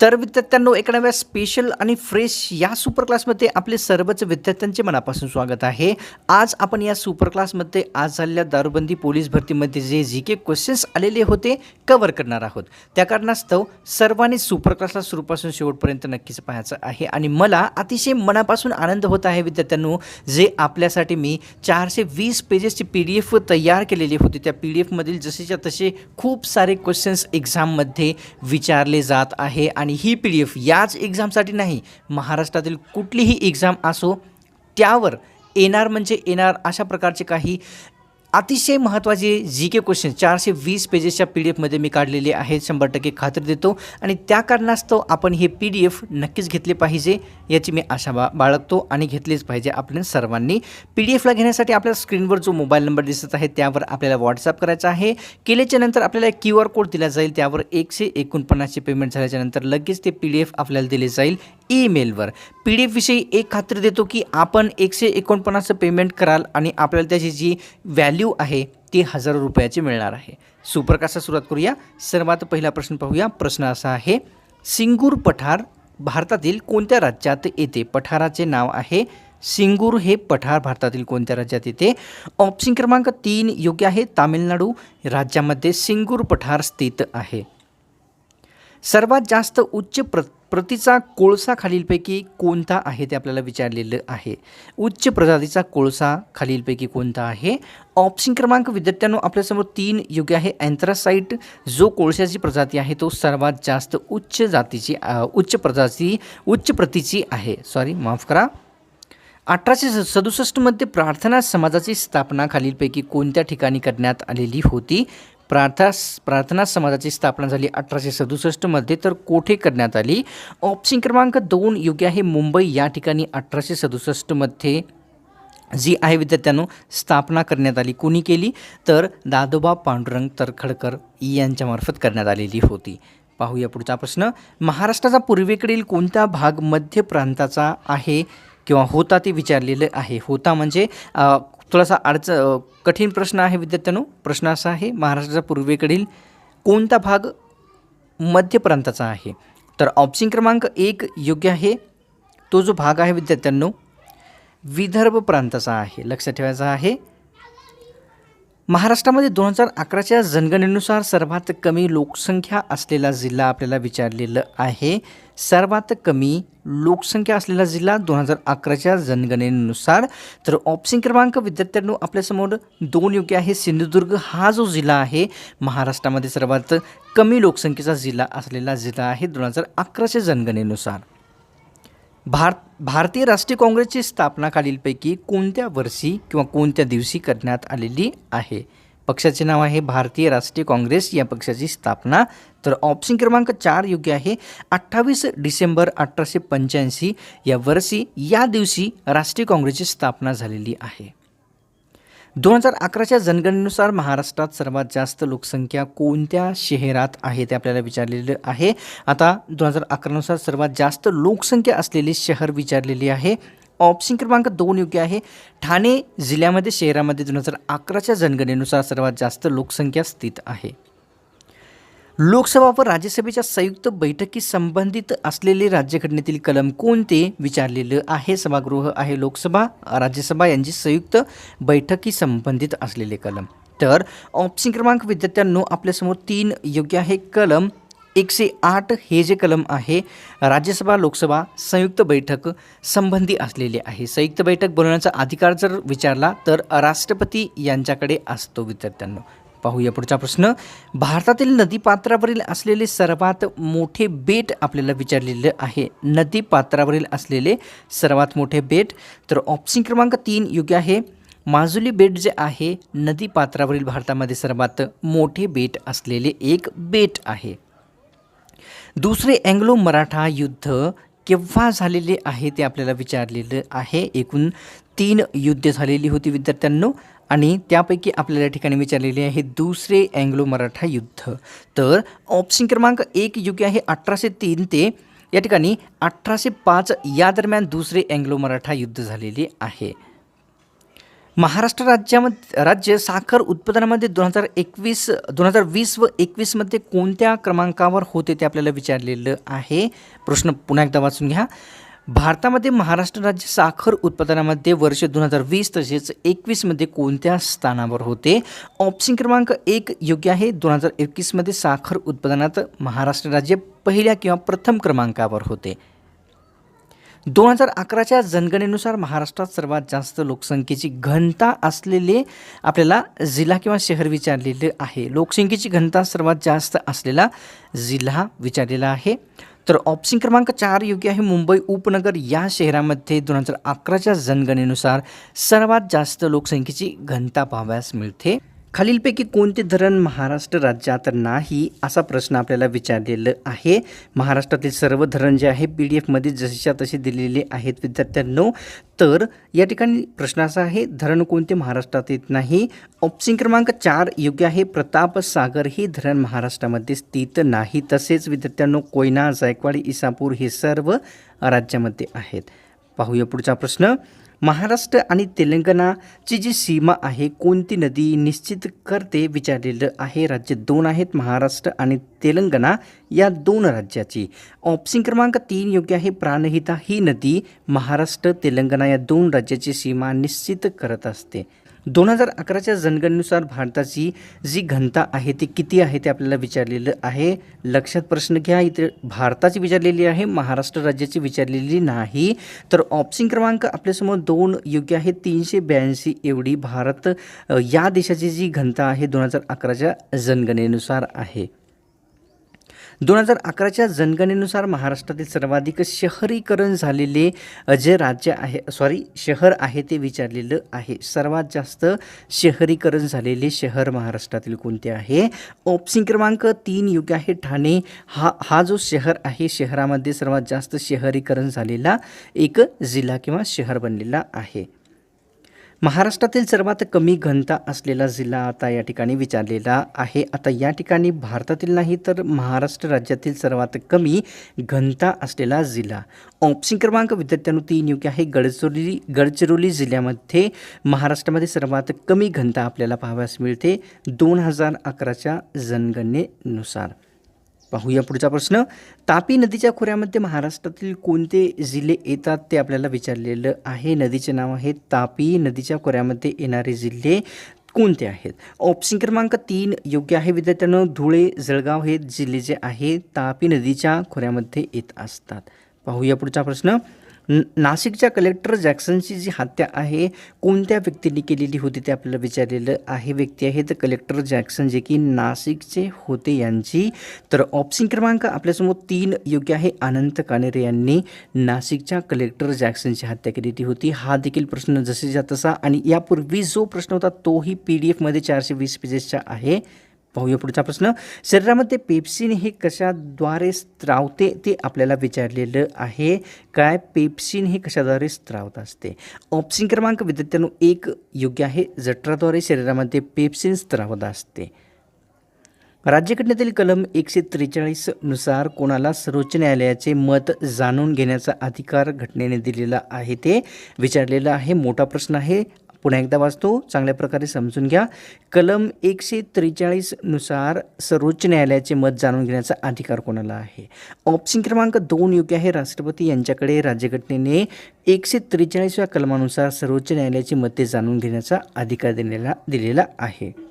तर विद्यार्थ्यांनो एका नव्या स्पेशल आणि फ्रेश या सुपर क्लासमध्ये आपले सर्वच विद्यार्थ्यांचे मनापासून स्वागत आहे. आज आपण या सुपर क्लासमध्ये आज झालेल्या दारूबंदी पोलीस भरतीमध्ये जे जी के क्वेश्चन्स आलेले होते कवर करणार आहोत. त्या कारणास्तव सर्वांनी सुपर क्लासला सुरूपासून शेवटपर्यंत नक्कीच पाहायचं आहे. आणि मला अतिशय मनापासून आनंद होत आहे विद्यार्थ्यांनो जे आपल्यासाठी मी चारशे वीस पेजेसची पी डी एफ तयार केलेली होती. त्या पी डी एफमधील जसेच्या तसे खूप सारे क्वेश्चन्स एक्झाममध्ये विचारले जात आहे. आणि आणि ही पी डी एफ याच एक्झामसाठी नाही महाराष्ट्रातील कुठलीही एक्झाम असो त्यावर येणार म्हणजे येणार अशा प्रकारचे काही अतिशय महत्त्वाचे जी के क्वेश्चन चारशे वीस पेजेसच्या पी डी एफमध्ये मी काढलेले आहेत शंभर टक्के खात्री देतो. आणि त्या कारणास्तव आपण हे पी डी एफ नक्कीच घेतले पाहिजे याची मी आशा बा बाळगतो आणि घेतलीच पाहिजे आपल्या सर्वांनी. पी डी एफला घेण्यासाठी आपल्या स्क्रीनवर जो मोबाईल नंबर दिसत आहे त्यावर आपल्याला व्हॉट्सअप करायचा आहे. केल्याच्यानंतर आपल्याला क्यू आर कोड दिला जाईल त्यावर एकशे एकोणपन्नासचे पेमेंट झाल्याच्यानंतर लगेच ते पी डी एफ आपल्याला दिले जाईल ईमेलवर. पी डी एफविषयी एक खात्री देतो की आपण एकशे एकोणपन्नासचं पेमेंट कराल आणि आपल्याला त्याची जी व्हॅल्यू आहे ती हजारो रुपयाची मिळणार आहे. सुप्रकाशा सुरुवात करूया. सर्वात पहिला प्रश्न पाहूया. प्रश्न असा आहे सिंगूर पठार भारतातील कोणत्या राज्यात येते? पठाराचे नाव आहे सिंगूर हे पठार भारतातील कोणत्या राज्यात येते? ऑप्शन क्रमांक तीन योग्य आहे. तामिळनाडू राज्यामध्ये सिंगूर पठार स्थित आहे. सर्वात जास्त उच्च प्र प्रतीचा कोळसा खालीलपैकी कोणता आहे ते आपल्याला विचारलेलं आहे. उच्च प्रजातीचा कोळसा खालीलपैकी कोणता आहे? ऑप्शन क्रमांक विद्यार्थ्यांनो आपल्यासमोर तीन योग्य आहे. अँथ्रासाईट जो कोळशाची प्रजाती आहे तो सर्वात जास्त उच्च जातीची उच्च प्रजाती उच्च प्रतीची आहे. सॉरी माफ करा. अठराशे स सदुसष्टमध्ये प्रार्थना समाजाची स्थापना खालीलपैकी कोणत्या ठिकाणी करण्यात आलेली होती? प्रार्था प्रार्थना समाजाची स्थापना झाली अठराशे सदुसष्टमध्ये तर कोठे करण्यात आली? ऑप्शन क्रमांक दोन योग्य आहे मुंबई. या ठिकाणी अठराशे सदुसष्टमध्ये जी आहे विद्यार्थ्यांनो स्थापना करण्यात आली. कोणी केली? तर दादोबा पांडुरंग तरखडकर यांच्यामार्फत करण्यात आलेली होती. पाहूया पुढचा प्रश्न. महाराष्ट्राचा पूर्वेकडील कोणता भाग मध्य प्रांताचा आहे किंवा होता ते विचारलेलं आहे. होता म्हणजे थोडासा अडच कठीण प्रश्न आहे विद्यार्थ्यांनो. प्रश्न असा आहे महाराष्ट्राच्या पूर्वेकडील कोणता भाग मध्य प्रांताचा आहे? तर ऑप्शन क्रमांक एक योग्य आहे. तो जो भाग आहे विद्यार्थ्यांनो विदर्भ प्रांताचा आहे. लक्षात ठेवायचा आहे. महाराष्ट्रामध्ये दोन हजार अकराच्या जनगणनेनुसार सर्वात कमी लोकसंख्या असलेला जिल्हा आपल्याला विचारलेलं आहे. सर्वात कमी लोकसंख्या असलेला जिल्हा दोन हजार अकराच्या जनगणनेनुसार. तर ऑप्शन क्रमांक विद्यार्थ्यांनो आपल्यासमोर दोन योग्य आहे. सिंधुदुर्ग हा जो जिल्हा आहे महाराष्ट्रामध्ये सर्वात कमी लोकसंख्येचा जिल्हा असलेला जिल्हा आहे दोन हजार अकराच्या जनगणनेनुसार. भार भारतीय राष्ट्रीय काँग्रेसची स्थापना खालीलपैकी कोणत्या वर्षी किंवा कोणत्या दिवशी करण्यात आलेली आहे? पक्षाचे नाव आहे भारतीय राष्ट्रीय काँग्रेस या पक्षाची स्थापना. तर ऑप्शन क्रमांक चार योग्य आहे. अठ्ठावीस डिसेंबर अठराशे पंच्याऐंशी या वर्षी या दिवशी राष्ट्रीय काँग्रेसची स्थापना झालेली आहे. दोन हजार अकराच्या जनगणनेनुसार महाराष्ट्रात सर्वात जास्त लोकसंख्या कोणत्या शहरात आहे ते आपल्याला विचारलेलं आहे. आता दोन हजार अकरानुसार सर्वात जास्त लोकसंख्या असलेले शहर विचारलेली आहे. ऑप्शन क्रमांक दोन योग्य आहे. ठाणे जिल्ह्यामध्ये शहरामध्ये दोन हजार अकराच्या जनगणनेनुसार सर्वात जास्त लोकसंख्या स्थित आहे. लोकसभा व राज्यसभेच्या संयुक्त बैठकी संबंधित असलेले राज्यघटनेतील कलम कोणते विचारलेलं आहे? सभागृह आहे लोकसभा राज्यसभा यांची संयुक्त बैठकी संबंधित असलेले कलम. तर ऑप्शन क्रमांक विद्यार्थ्यांनो आपल्यासमोर तीन योग्य आहे. कलम एकशे आठ हे जे कलम आहे राज्यसभा लोकसभा संयुक्त बैठक संबंधी असलेले आहे. संयुक्त बैठक बोलवण्याचा अधिकार जर विचारला तर राष्ट्रपती यांच्याकडे असतो विद्यार्थ्यांनो. पाहूया पुढचा प्रश्न. भारतातील नदीपात्रावरील असलेले सर्वात मोठे बेट आपल्याला विचारलेलं आहे. नदीपात्रावरील असलेले सर्वात मोठे बेट. तर ऑप्शन क्रमांक तीन योग्य आहे. माजुली बेट जे आहे नदीपात्रावरील भारतामध्ये सर्वात मोठे बेट असलेले एक बेट आहे. दुसरे अँग्लो मराठा युद्ध केव्हा झालेले आहे ते आपल्याला विचारलेलं आहे. एकूण तीन युद्ध झालेली होती विद्यार्थ्यांनो. आणि त्यापैकी आपल्याला या ठिकाणी विचारलेले आहे दुसरे अँग्लो मराठा युद्ध. तर ऑप्शन क्रमांक एक योग्य आहे अठराशे तीन ते या ठिकाणी अठराशे पाच या दरम्यान दुसरे अँग्लो मराठा युद्ध झालेले आहे. महाराष्ट्र राज्यामध्ये राज्य साखर उत्पादनामध्ये दोन हजार एकवीस दोन हजार वीस व एकवीसमध्ये कोणत्या क्रमांकावर होते ते आपल्याला विचारलेलं आहे? प्रश्न पुन्हा एकदा वाचून घ्या. भारतामध्ये महाराष्ट्र राज्य साखर उत्पादनामध्ये वर्ष दोन हजार वीस तसेच एकवीसमध्ये कोणत्या स्थानावर होते? ऑप्शन क्रमांक एक योग्य आहे. दोन हजार एकवीसमध्ये साखर उत्पादनात महाराष्ट्र राज्य पहिल्या किंवा प्रथम क्रमांकावर होते. दोन हजार अकराच्या जनगणनेनुसार महाराष्ट्रात सर्वात जास्त लोकसंख्येची घनता असलेले आपल्याला जिल्हा किंवा शहर विचारलेले आहे. लोकसंख्येची घनता सर्वात जास्त असलेला जिल्हा विचारलेला आहे. तर ऑप्शन क्रमांक चार योग्य आहे मुंबई उपनगर. या शहरामध्ये दोन हजार अकराच्या जनगणनेनुसार सर्वात जास्त लोकसंख्येची घनता पाहावयास मिळते. खालीलपैकी कोणते धरण महाराष्ट्र राज्यात नाही असा प्रश्न आपल्याला विचारलेला आहे. महाराष्ट्रातील सर्व धरण जे आहे पी डी एफमध्ये जसेच्या तसे दिलेले आहेत विद्यार्थ्यांनो. तर या ठिकाणी प्रश्न असा आहे धरण कोणते महाराष्ट्रात येत नाही? ऑप्शन क्रमांक चार योग्य आहे प्रताप सागर हे धरण महाराष्ट्रामध्ये स्थित नाही. तसेच विद्यार्थ्यांनो कोयना जायकवाडी इसापूर हे सर्व राज्यामध्ये आहेत. पाहूया पुढचा प्रश्न. महाराष्ट्र आणि तेलंगणाची जी सीमा आहे कोणती नदी निश्चित करते विचारलेलं आहे. राज्य दोन आहेत महाराष्ट्र आणि तेलंगणा. या दोन राज्याची ऑप्शन क्रमांक तीन योग्य आहे. प्राणहिता ही नदी महाराष्ट्र तेलंगणा या दोन राज्याची सीमा निश्चित करत असते. दोन हजार अकराच्या जनगणनेनुसार भारताची जी घनता आहे ती किती आहे ते आपल्याला विचारलेलं आहे. लक्षात प्रश्न घ्या इथे भारताची विचारलेली आहे महाराष्ट्र राज्याची विचारलेली नाही. तर ऑप्शन क्रमांक आपल्यासमोर दोन योग्य आहे तीनशे ब्याऐंशी एवढी भारत या देशाची जी घनता आहे दोन हजार अकराच्या जनगणनेनुसार आहे. दोन हजार अकराच्या जनगणनेनुसार महाराष्ट्रातील सर्वाधिक शहरीकरण झालेले जे राज्य आहे सॉरी शहर आहे ते विचारलेलं आहे. सर्वात जास्त शहरीकरण झालेले शहर महाराष्ट्रातील कोणते आहे? ऑप्शन क्रमांक तीन योग्य आहे. ठाणे हा हा जो शहर आहे शहरामध्ये सर्वात जास्त शहरीकरण झालेला एक जिल्हा किंवा शहर बनलेला आहे. महाराष्ट्रातील सर्वात कमी घनता असलेला जिल्हा आता या ठिकाणी विचारलेला आहे. आता या ठिकाणी भारतातील नाही तर महाराष्ट्र राज्यातील सर्वात कमी घनता असलेला जिल्हा. ऑप्शन क्रमांक विद्यार्थ्यांनो तीन योग्य आहे. गडचिरोली गडचिरोली जिल्ह्यामध्ये महाराष्ट्रामध्ये सर्वात कमी घनता आपल्याला पाहाव्यास मिळते दोन हजार अकराच्या जनगणनेनुसार. पाहूया पुढचा प्रश्न. तापी नदीच्या खोऱ्यामध्ये महाराष्ट्रातील कोणते जिल्हे येतात ते आपल्याला विचारलेलं आहे. नदीचे नाव आहे तापी. नदीच्या खोऱ्यामध्ये येणारे जिल्हे कोणते आहेत? ऑप्शन क्रमांक तीन योग्य आहे विद्यार्थ्यांनो. धुळे जळगाव हे जिल्हे जे आहे तापी नदीच्या खोऱ्यामध्ये येत असतात. पाहूया पुढचा प्रश्न. नाशिकच्या कलेक्टर जॅक्सनची जी हत्या आहे कोणत्या व्यक्तीने केलेली होती ते आपल्याला विचारलेलं आहे व्यक्ती आहे तर कलेक्टर जॅक्सन जे की नाशिकचे होते यांची. तर ऑप्शन क्रमांक आपल्यासमोर तीन योग्य आहे. अनंत कानेरे यांनी नाशिकच्या कलेक्टर जॅक्सनची हत्या केलेली होती. हा देखील प्रश्न जसेच्या तसा आणि यापूर्वी जो प्रश्न होता तोही पी डी एफमध्ये चारशे वीस पेजेसचा आहे. पाहूया पुढचा प्रश्न. शरीरामध्ये पेप्सिन हे कशाद्वारे स्त्रावते ते आपल्याला विचारलेलं आहे. काय पेप्सिन हे कशाद्वारे स्त्रावत असते? ऑप्शन क्रमांक विद्यार्थ्यांनो एक योग्य आहे. जठराद्वारे शरीरामध्ये पेप्सिन स्त्रावत असते. राज्यघटनेतील कलम एकशे त्रेचाळीसनुसार कोणाला सर्वोच्च न्यायालयाचे मत जाणून घेण्याचा अधिकार घटनेने दिलेला आहे ते विचारलेलं आहे. मोठा प्रश्न आहे. पुन्हा एकदा वाचतो. चांगल्या प्रकारे समजून घ्या. कलम एकशे त्रेचाळीसनुसार सर्वोच्च न्यायालयाचे मत जाणून घेण्याचा अधिकार कोणाला आहे? ऑप्शन क्रमांक दोन योग्य आहे. राष्ट्रपती यांच्याकडे राज्यघटनेने एकशे त्रेचाळीसव्या कलमानुसार सर्वोच्च न्यायालयाची मते जाणून घेण्याचा अधिकार दिलेला दिलेला आहे.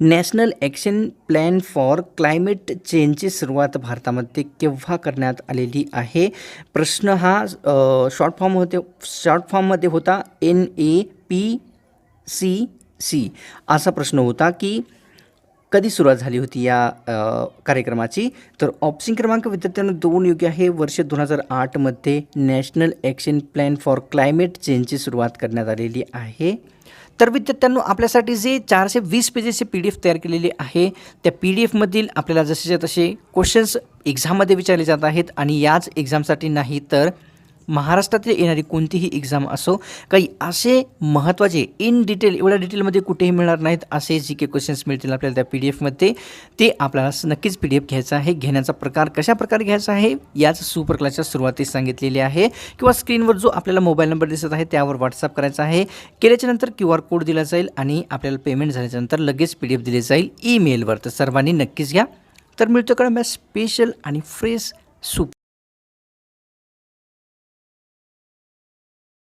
National action plan for climate चेंजची सुरुवात भारतामध्ये केव्हा करण्यात आलेली आहे? प्रश्न हा शॉर्ट फॉर्म होते शॉर्ट फॉर्ममध्ये होता N A P C C असा प्रश्न होता की कधी सुरुवात झाली होती या कार्यक्रमाची? तर ऑप्शन क्रमांक विद्यार्थ्यांना दोन योग्य आहे. वर्ष दोन हजार आठमध्ये national action plan for climate चेंजची सुरुवात करण्यात आलेली आहे. तर विद्यार्थ्यांनो आपल्यासाठी जे चारशे वीस पेजेसचे पी डी एफ तयार केलेले आहे त्या पी डी एफमधील आपल्याला जसेच्या तसे क्वेश्चन्स एक्झाममध्ये विचारले जात आहेत आणि याच एक्झामसाठी नाही तर महाराष्ट्रातील येणारी कोणतीही एक्झाम असो काही असे महत्त्वाचे इन डिटेल एवढ्या डिटेलमध्ये कुठेही मिळणार नाहीत असे जी के क्वेश्चन्स मिळतील आपल्याला त्या पी डी एफमध्ये ते आपल्याला नक्कीच पी डी एफ घ्यायचा आहे. घेण्याचा प्रकार कशा प्रकारे घ्यायचा आहे याच सुपर क्लासच्या सुरुवातीस सांगितलेली आहे. किंवा स्क्रीनवर जो आपल्याला मोबाईल नंबर दिसत आहे त्यावर व्हॉट्सअप करायचा आहे. केल्याच्यानंतर क्यू आर कोड दिला जाईल आणि आपल्याला पेमेंट झाल्याच्यानंतर लगेच पी डी एफ दिली जाईल ईमेलवर तर सर्वांनी नक्कीच घ्या. तर मिळतो कडे स्पेशल आणि फ्रेश सूप